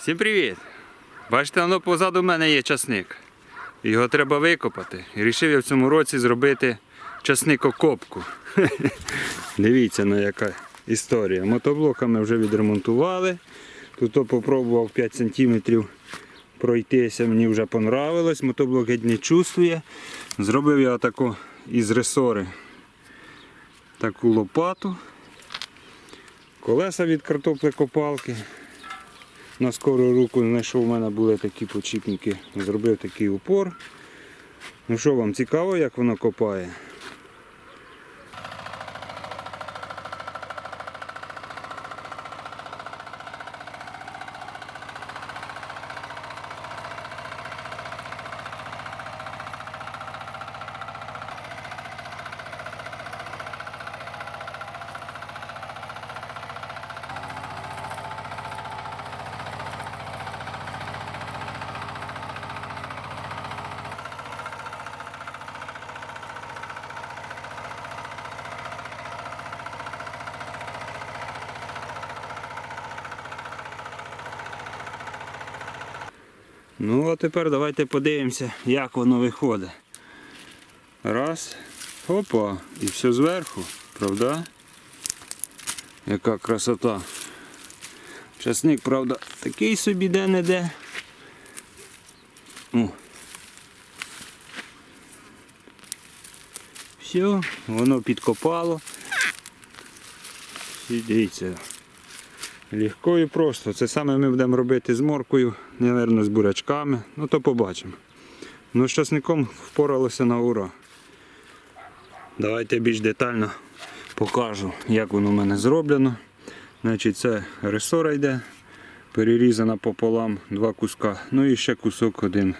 Всім привіт! Бачите, воно позаду мене є часник. Його треба викопати. І вирішив я в цьому році зробити часникокопку. Дивіться, на яка історія. Мотоблоками вже відремонтували. Тут попробував 5 см пройтися, мені вже понравилось. Мотоблок геть не чувствує. Зробив я таку із ресори таку лопату. Колеса від картоплекопалки. На скору руку знайшов, у мене були такі почіпники, зробив такий упор. Ну що вам цікаво, як воно копає? Ну а тепер давайте подивимося, як воно виходить. Раз. Опа. І все зверху, правда? Яка красота. Часник, правда, такий собі де-не-де. Все, воно підкопало. І. Легко і просто. Це саме ми будемо робити з моркою, мабуть, з бурячками. Ну то побачимо. Ну, з часником впоралося на ура. Давайте більш детально покажу, як воно в мене зроблено. Значить, це ресора йде, перерізана пополам, два куска. Ну і ще кусок один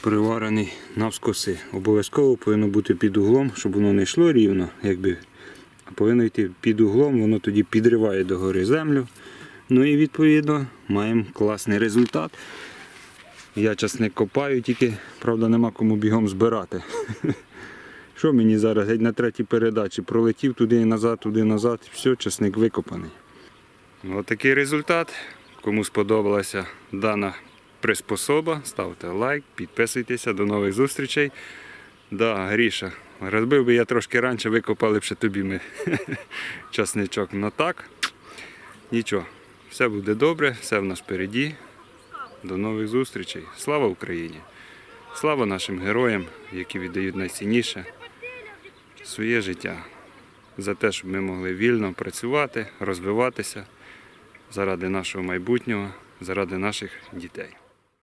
приварений навскоси. Обов'язково повинно бути під углом, щоб воно не йшло рівно, якби повинно йти під углом, воно тоді підриває догори землю. Ну і відповідно маємо класний результат. Я часник копаю, тільки правда нема кому бігом збирати. Що мені зараз геть на третій передачі пролетів туди і назад, туди назад, все, часник викопаний. Ось такий результат. Кому сподобалася дана приспособа, ставте лайк, підписуйтеся, до нових зустрічей. Да, Гріша, розбив би я трошки раніше, викопали б ще тобі ми часничок. Ну так, нічого, все буде добре, все в нас впереді. До нових зустрічей. Слава Україні! Слава нашим героям, які віддають найцінніше своє життя за те, щоб ми могли вільно працювати, розвиватися заради нашого майбутнього, заради наших дітей.